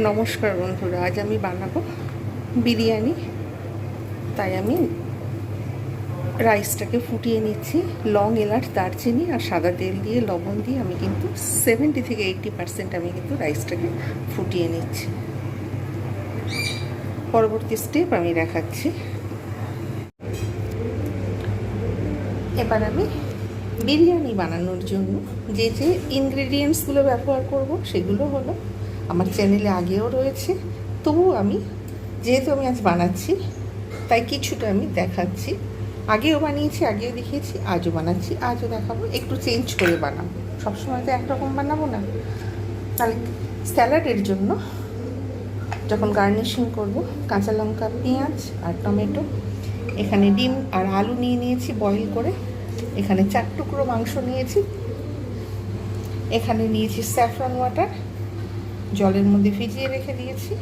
নমস্কার বন্ধুরা, আজ আমি বানাবো বিরিয়ানি। তাই আমি রাইসটাকে ফুটিয়ে নিচ্ছি, লং এলাচ, দারচিনি আর সাদা তেল দিয়ে, লবণ দিয়ে আমি কিন্তু সেভেন্টি থেকে এইটটি পার্সেন্ট আমি কিন্তু রাইসটাকে ফুটিয়ে নিচ্ছি। পরবর্তী স্টেপ আমি দেখাচ্ছি। এবার আমি বিরিয়ানি বানানোর জন্য যে যে ইনগ্রেডিয়েন্টসগুলো ব্যবহার করব, সেগুলো হলো আমার চ্যানেলে আগেও রয়েছে তবু আমি, যেহেতু আমি আজ বানাচ্ছি, তাই কিছুটা আমি দেখাচ্ছি। আগেও বানিয়েছি, আগেও দেখিয়েছি, আজও বানাচ্ছি, আজও দেখাবো, একটু চেঞ্জ করে বানাবো। সবসময় তো একরকম বানাবো না। তাহলে স্যালাডের জন্য যখন গার্নিশিং করব, কাঁচা লঙ্কা, পেঁয়াজ আর টমেটো, এখানে ডিম আর আলু নিয়ে নিয়েছি বয়েল করে। এখানে চার টুকরো মাংস নিয়েছি। এখানে নিয়েছি স্যাফরন ওয়াটার জলের মধ্যে ভিজিয়ে রেখে দিয়েছি।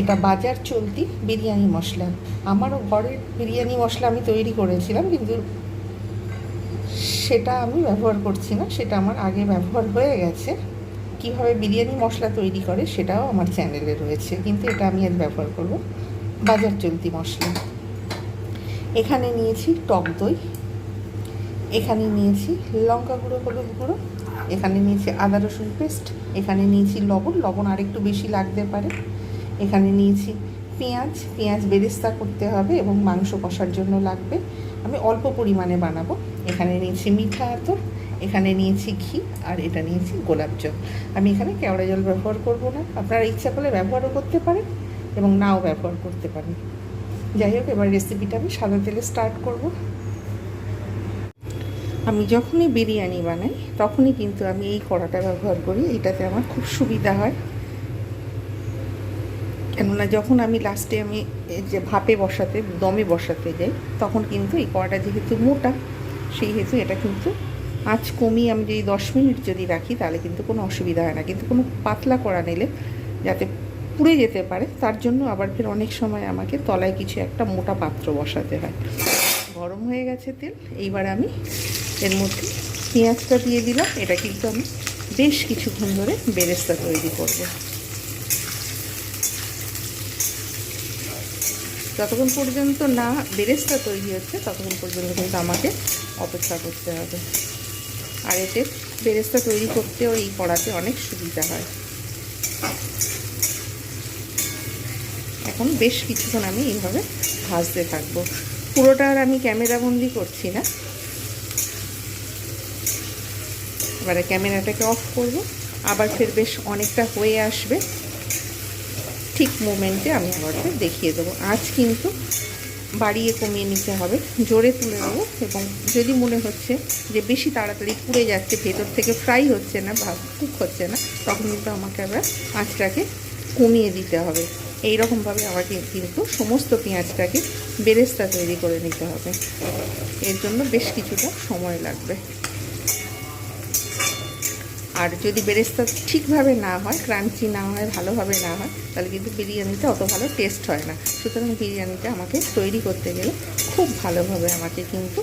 এটা বাজার চলতি বিরিয়ানি মশলা। আমারও ঘরের বিরিয়ানি মশলা আমি তৈরি করেছিলাম, কিন্তু সেটা আমি ব্যবহার করছি না, সেটা আমার আগে ব্যবহার হয়ে গেছে। কীভাবে বিরিয়ানি মশলা তৈরি করে সেটাও আমার চ্যানেলে রয়েছে, কিন্তু এটা আমি আজ ব্যবহার করব বাজার চলতি মশলা। এখানে নিয়েছি টক দই। এখানে নিয়েছি লঙ্কা গুঁড়ো, হলুদ গুঁড়ো এখানে নিয়েছি আদা রসুন পেস্ট, এখানে নিয়েছি লবণ লবণ আরেকটু বেশি লাগতে পারে। এখানে নিয়েছি পেঁয়াজ পেঁয়াজ বেরেস্তা করতে হবে এবং মাংস কষার জন্য লাগবে। আমি অল্প পরিমাণে বানাবো। এখানে নিয়েছি মিঠা আতর, এখানে নিয়েছি ঘি, আর এটা নিয়েছি গোলাপ জল। আমি এখানে কেওড়া জল ব্যবহার করব না। আপনারা ইচ্ছা করলে ব্যবহারও করতে পারেন এবং নাও ব্যবহার করতে পারেন। যাই হোক, এবার রেসিপিটা আমি সাদা তেলে স্টার্ট করব। আমি যখনই বিরিয়ানি বানাই, তখনই কিন্তু আমি এই কড়াটা ব্যবহার করি, এটাতে আমার খুব সুবিধা হয়। কেননা যখন আমি লাস্টে আমি যে ভাপে বসাতে, দমে বসাতে যাই, তখন কিন্তু এই কড়াটা যেহেতু মোটা সেই হেতু এটা কিন্তু আঁচ কমিয়ে আমি যদি দশ মিনিট যদি রাখি, তাহলে কিন্তু কোনো অসুবিধা হয় না। কিন্তু কোনো পাতলা কড়া নিলে যাতে পুড়ে যেতে পারে, তার জন্য আবার ফের অনেক সময় আমাকে তলায় কিছু একটা মোটা পাত্র বসাতে হয়। গরম হয়ে গেছে তেল, এইবার আমি এর মধ্যে পেঁয়াজটা দিয়ে দিলাম। এটা কিন্তু আমি বেশ কিছুক্ষণ ধরে বেরেস্তা তৈরি করব। যতক্ষণ পর্যন্ত না বেরেস্তা তৈরি হচ্ছে, ততক্ষণ পর্যন্ত কিন্তু আমাকে অপেক্ষা করতে হবে। আর এতে বেরেস্তা তৈরি করতেও এই কড়াতে অনেক সুবিধা হয়। এখন বেশ কিছুক্ষণ আমি এইভাবে ভাজতে থাকব। পুরোটা আর আমি ক্যামেরাবন্দি করছি না। এবারে ক্যামেরাটাকে অফ করব। আবার ফের বেশ অনেকটা হয়ে আসবে। ঠিক মোমেন্টে আমি আবার ফের দেখিয়ে দেবো। আজ কিন্তু বাড়িয়ে কমিয়ে নিতে হবে। জোরে তুলে দেবো এবং যদি মনে হচ্ছে যে বেশি তাড়াতাড়ি পুড়ে যাচ্ছে, ভেতর থেকে ফ্রাই হচ্ছে না বা কুক হচ্ছে না, তখন কিন্তু আমাকে আবার আঁচটাকে কমিয়ে দিতে হবে। এই রকমভাবে আমাকে কিন্তু সমস্ত পেঁয়াজটাকে বেরেস্তা তৈরি করে নিতে হবে। এর জন্য বেশ কিছুটা সময় লাগবে। আর যদি বেরেস্তা ঠিকভাবে না হয়, ক্রাঞ্চি না হয়, ভালোভাবে না হয়, তাহলে কিন্তু বিরিয়ানিটা অত ভালো টেস্ট হয় না। সুতরাং বিরিয়ানিটা আমাকে তৈরি করতে গেলে খুব ভালোভাবে আমাকে কিন্তু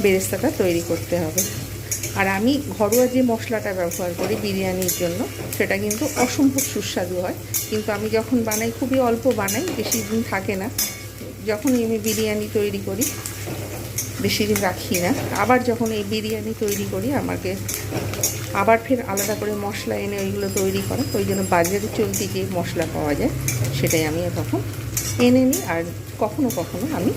বেরেস্তাটা তৈরি করতে হবে। আর আমি ঘরোয়া যে মশলাটা ব্যবহার করি বিরিয়ানির জন্য, সেটা কিন্তু অসম্ভব সুস্বাদু হয়। কিন্তু আমি যখন বানাই, খুবই অল্প বানাই, বেশি দিন থাকে না, যখনই আমি বিরিয়ানি তৈরি করি, বেশি দিন রাখি না। আবার যখন এই বিরিয়ানি তৈরি করি, আমাকে আবার ফের আলাদা করে মশলা এনে ওইগুলো তৈরি করা ওই জন্য বাজারে চলতি যে মশলা পাওয়া যায়, সেটাই আমি তখন এনে নিই। আর কখনো কখনো আমি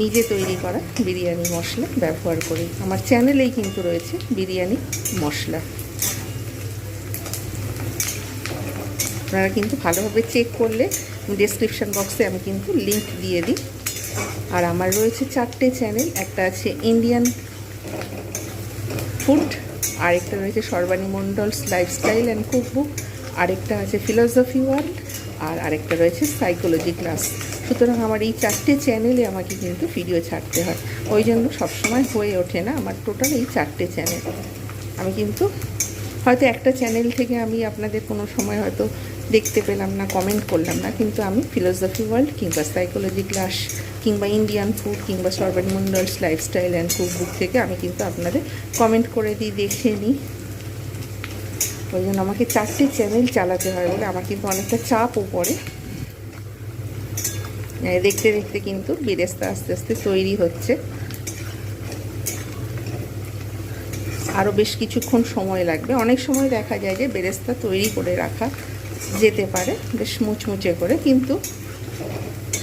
নিজে তৈরি করা বিরিয়ানি মশলা ব্যবহার করি। আমার চ্যানেলেই কিন্তু রয়েছে বিরিয়ানি মশলা। আপনারা কিন্তু ভালোভাবে চেক করলে ডিসক্রিপশান বক্সে আমি কিন্তু লিংক দিয়ে দিই। আর আমার রয়েছে চারটে চ্যানেল একটা আছে ইন্ডিয়ান ফুড, আরেকটা রয়েছে Sarbani Mondal's lifestyle and cook book আরেকটা আছে ফিলোসফি ওয়ার্ল্ড আর আরেকটা রয়েছে সাইকোলজি ক্লাস সুতরাং আমার এই চারটে চ্যানেলে আমাকে কিন্তু ভিডিও ছাড়তে হয়। ওই জন্য সবসময় হয়ে ওঠে না আমার টোটাল এই চারটে চ্যানেল আমি কিন্তু হয়তো একটা চ্যানেল থেকে আমি আপনাদের কোনো সময় হয়তো দেখতে পেলাম না কমেন্ট করলাম না, কিন্তু আমি ফিলোসফি ওয়ার্ল্ড কিংবা সাইকোলজি ক্লাস কিংবা ইন্ডিয়ান ফুড কিংবা Sarbani Mondal's lifestyle and cookbook থেকে আমি কিন্তু আপনাদের কমেন্ট করে দিই দেখে নিই। ওই জন্য আমাকে চারটে চ্যানেল চালাতে হয় বলে আমার কিন্তু অনেকটা চাপও পড়ে। দেখতে দেখতে কিন্তু বেরেস্তা আস্তে আস্তে তৈরি হচ্ছে। আরও বেশ কিছুক্ষণ সময় লাগবে। অনেক সময় দেখা যায় যে বেরেস্তা তৈরি করে রাখা যেতে পারে, বেশ মুচমুচে করে। কিন্তু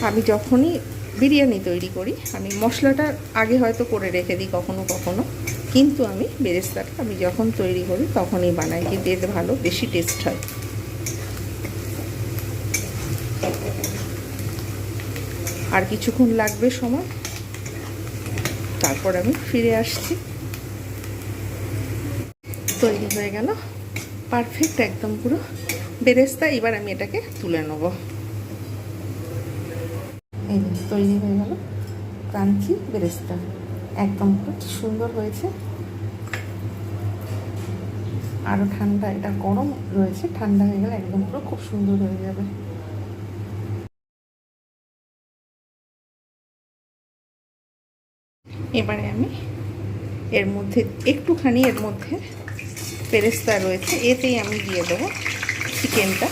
আমি যখনই বিরিয়ানি তৈরি করি, আমি মশলাটা আগে হয়তো করে রেখে দিই কখনো কখনো। কিন্তু আমি বেরেস্তাটা, আমি যখন তৈরি করি তখনই বানাই কিন্তু এতে ভালো, বেশি টেস্ট হয়। আর কিছুক্ষণ লাগবে সময়, তারপর আমি ফিরে আসছি। তৈরি হয়ে গেল পারফেক্ট একদম পুরো। বেরেস্তা, এবার আমি এটাকে তুলে নেব। এই তৈরি হয়ে গেল ক্রাঞ্চি বেরেস্তা। একদম পুরো সুন্দর হয়েছে। আরও ঠান্ডা, এটা গরম রয়েছে, ঠান্ডা হয়ে গেলে একদম পুরো খুব সুন্দর হয়ে যাবে। এবারে আমি এর মধ্যে, একটুখানি এর মধ্যে পেরেস্তা রয়েছে, এতেই আমি দিয়ে দেবো। চিকেনটা।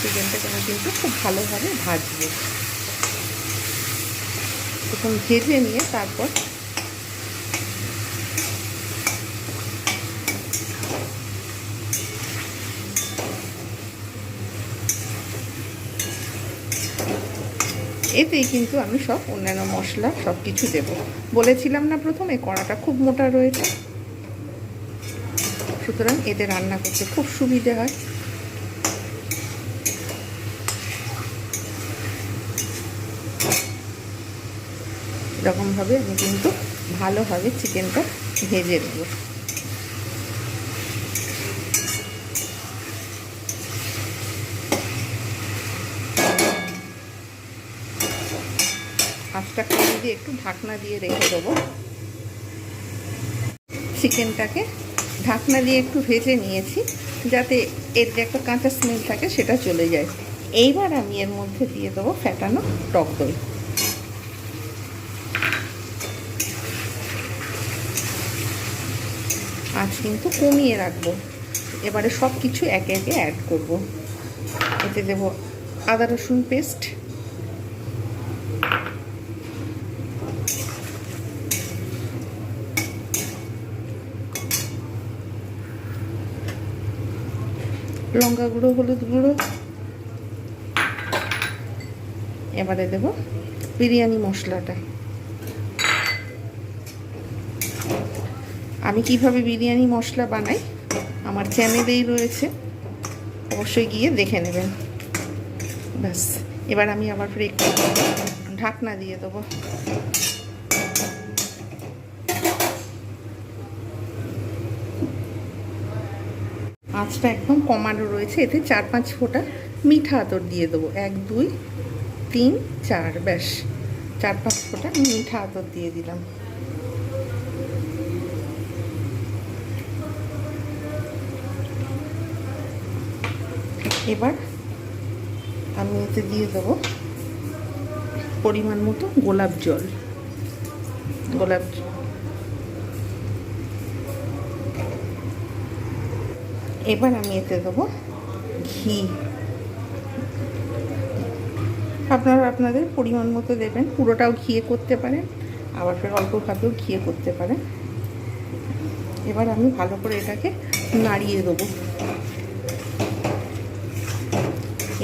চিকেনটাকে আমি কিন্তু খুব ভালোভাবে ভাজবো। প্রথম ভেজে নিয়ে তারপর এতেই কিন্তু আমি সব অন্যান্য মশলা সব কিছু দেবো। বলেছিলাম না প্রথমে, কড়াটা খুব মোটা রয়েছে। সুতরাং এতে রান্না করতে খুব সুবিধে হয়। এরকমভাবে আমি কিন্তু ভালোভাবে চিকেনটা ভেজে দেবো আঁচটা কমিয়ে দিয়ে একটু ঢাকনা দিয়ে রেখে দেবো। চিকেনটাকে ঢাকনা দিয়ে একটু ভেজে নিয়েছি, যাতে এর যে একটা কাঁচা স্মেল থাকে সেটা চলে যায়। এইবার আমি এর মধ্যে দিয়ে দেবো ফ্যাটানো টক দই। আঁচ কিন্তু কমিয়ে রাখব। এবারে সব কিছু একে একে অ্যাড করব। এতে দেব আদা রসুন পেস্ট লঙ্কা গুঁড়ো হলুদ গুঁড়ো। এবারে দেব বিরিয়ানি মশলাটা। আমি কীভাবে বিরিয়ানি মশলা বানাই, আমার চ্যানেলেই রয়েছে। অবশ্যই গিয়ে দেখে নেবেন। ব্যাস, এবার আমি আবার ফিরে ঢাকনা দিয়ে দেবো। আঁচটা একদম কমানো রয়েছে। এতে চার পাঁচ ফোঁটা মিঠা আতর দিয়ে দেবো। এক, দুই, তিন, চার, ব্যাস। চার পাঁচ ফোঁটা মিঠা আতর দিয়ে দিলাম। এবার আমি এতে দিয়ে দেবো পরিমাণ মতো গোলাপ জল। গোলাপ এবার আমি এতে দেবো ঘি। আপনারা আপনাদের পরিমাণ মতো দেবেন, পুরোটাও ঘিয়ে করতে পারেন, আবার ফের অল্পভাবেও ঘিয়ে করতে পারেন। এবার আমি ভালো করে এটাকে নাড়িয়ে দেবো।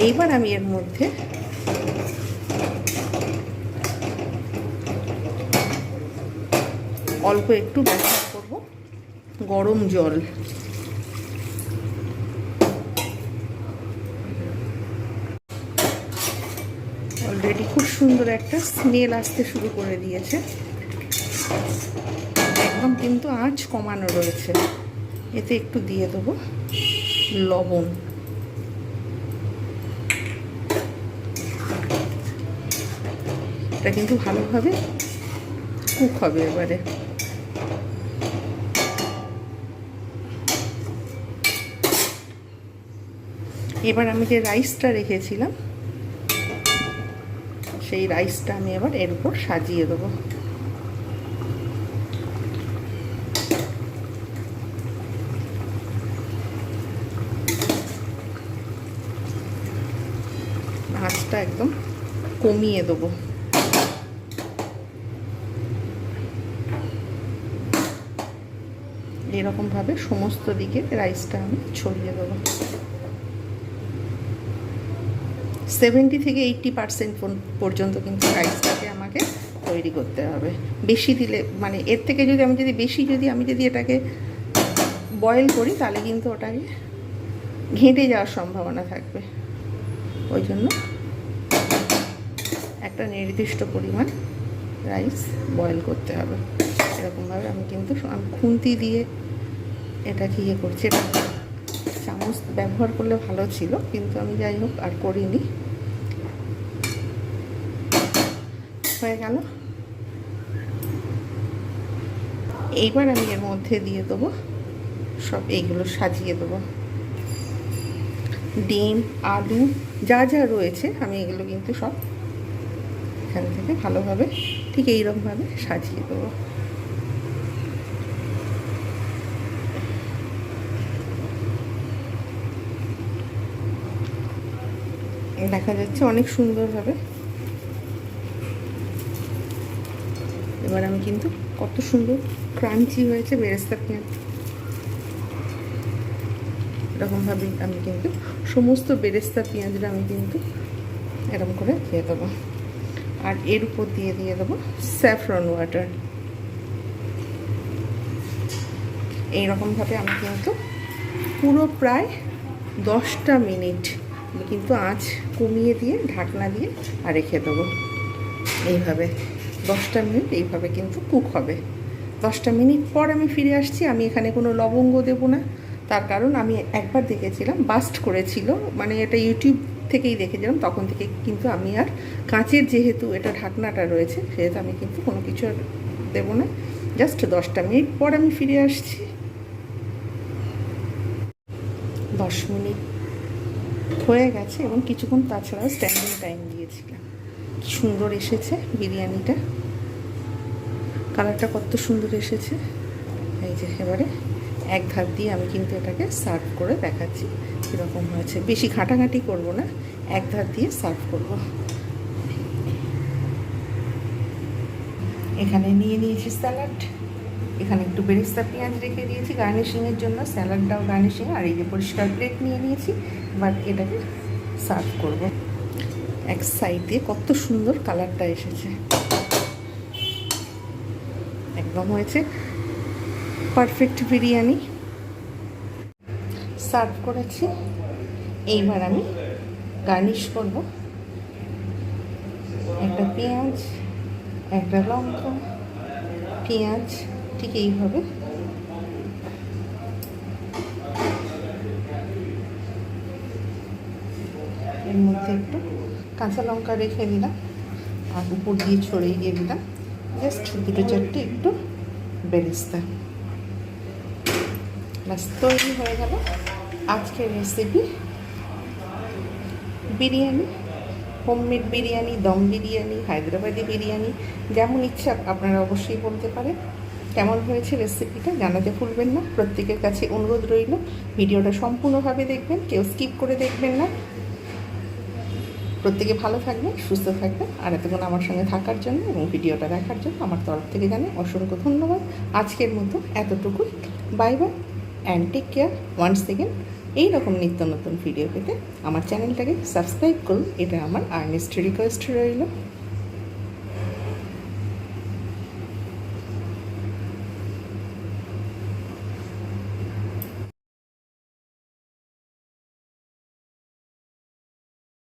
এইবার আমি এর মধ্যে অল্প একটু ব্যবহার করব, গরম জল। অলরেডি খুব সুন্দর একটা স্মেল আসতে শুরু করে দিয়েছে। একদম কিন্তু আঁচ কমানো রয়েছে। এতে একটু দিয়ে দেবো লবণ। এটা কিন্তু ভালোভাবে কুক হবে এবারে। এবার আমি যে রাইসটা রেখেছিলাম সেই রাইসটা আমি এবার এর উপর সাজিয়ে দেবো। আঁচটা একদম কমিয়ে দেবো। এরকমভাবে সমস্ত দিকে রাইসটা আমি ছড়িয়ে দেবো। সেভেন্টি থেকে এইটটি পার্সেন্ট পর্যন্ত কিন্তু রাইসটাকে আমাকে তৈরি করতে হবে। বেশি দিলে মানে এর থেকে যদি আমি যদি বেশি যদি আমি যদি এটাকে বয়েল করি, তাহলে কিন্তু ওটাকে ঘেঁটে যাওয়ার সম্ভাবনা থাকবে। ওই জন্য একটা নির্দিষ্ট পরিমাণ রাইস বয়েল করতে হবে। এরকমভাবে আমি কিন্তু আমি খুন্তি দিয়ে এটাকে ইয়ে করছি। এটা চামচ ব্যবহার করলে ভালো ছিল, কিন্তু আমি যাই হোক আর করিনি। হয়ে গেল। এইবার আমি এর মধ্যে দিয়ে দেবো সব এইগুলো, সাজিয়ে দেবো। ডিম, আলু যা যা রয়েছে, আমি এগুলো কিন্তু সব এখান থেকে ভালোভাবে ঠিক এইরকমভাবে সাজিয়ে দেবো। দেখা যাচ্ছে অনেক সুন্দরভাবে এবার আমি কিন্তু কত সুন্দর ক্রাঞ্চি হয়েছে বেরেস্তা পেঁয়াজ। এরকমভাবে আমি কিন্তু সমস্ত বেরেস্তা পেঁয়াজটা আমি কিন্তু এরকম করে দিয়ে দেবো। আর এর উপর দিয়ে দিয়ে দেবো স্যাফরন ওয়াটার। এইরকমভাবে আমি কিন্তু পুরো প্রায় দশটা মিনিট কিন্তু আঁচ কমিয়ে দিয়ে ঢাকনা দিয়ে আর রেখে দেবো। এইভাবে। দশটা মিনিট এইভাবে কিন্তু কুক হবে। দশটা মিনিট পর আমি ফিরে আসছি, আমি এখানে কোনো লবঙ্গ দেবো না। তার কারণ আমি একবার দেখেছিলাম বাস্ট করেছিল মানে এটা ইউটিউব থেকেই দেখেছিলাম, তখন থেকে কিন্তু আমি আর কাঁচের যেহেতু এটা ঢাকনাটা রয়েছে, সেহেতু আমি কিন্তু কোনো কিছু আর দেবো না। জাস্ট দশটা মিনিট পর আমি ফিরে আসছি। দশ মিনিট হয়ে গেছে এবং কিছুক্ষণ তাছাড়াও স্ট্যান্ডিং টাইম দিয়েছিলাম। সুন্দর এসেছে বিরিয়ানিটা। কালারটা কত সুন্দর এসেছে। এই যে এবারে এক ধার দিয়ে আমি কিন্তু এটাকে সার্ভ করে দেখাচ্ছি কীরকম হয়েছে। বেশি ঘাটাঘাটি করব না, এক ধার দিয়ে সার্ভ করব। এখানে নিয়ে নিয়েছি স্যালাড। এখানে একটু বেরেস্তা পেঁয়াজ রেখে দিয়েছি গার্নিশিংয়ের জন্য। স্যালাডটাও গার্নিশিং, আর এই যে পরিষ্কার প্লেট নিয়ে নিয়েছি, বাট এটাকে সার্ভ করব। এক সাইড দিয়ে কত সুন্দর কালারটা এসেছে। একদম হয়েছে পারফেক্ট বিরিয়ানি। সার্ভ করেছি। এইবার আমি গার্নিশ করব। একটা পেঁয়াজ, একটা লঙ্কা, পেঁয়াজ, ঠিক এইভাবে। এর মধ্যে একটু কাঁচা লঙ্কা রেখে দিলাম আর উপর দিয়ে ছড়িয়ে দিয়ে দিলাম। জাস্ট দুটো চারটে একটু বেরেস্তা। ব্যাস, তৈরি হয়ে গেল আজকের রেসিপি বিরিয়ানি হোমমেড বিরিয়ানি, দম বিরিয়ানি, হায়দ্রাবাদি বিরিয়ানি, যেমন ইচ্ছা আপনারা অবশ্যই বলতে পারেন। কেমন হয়েছে রেসিপিটা জানাতে ভুলবেন না। প্রত্যেকের কাছে অনুরোধ রইল, ভিডিওটা সম্পূর্ণভাবে দেখবেন, কেউ স্কিপ করে দেখবেন না। প্রত্যেকে ভালো থাকবেন সুস্থ থাকবেন আর এতক্ষণ আমার সঙ্গে থাকার জন্য এবং ভিডিওটা দেখার জন্য আমার তরফ থেকে জানে অসংখ্য ধন্যবাদ। আজকের মতো এতটুকুই। Bye bye and take care once second এই রকম নিত্য নতুন ভিডিও পেতে আমার চ্যানেলটাকে সাবস্ক্রাইব করুন। এটা আমার আর্নেস্ট রিকোয়েস্ট রইল।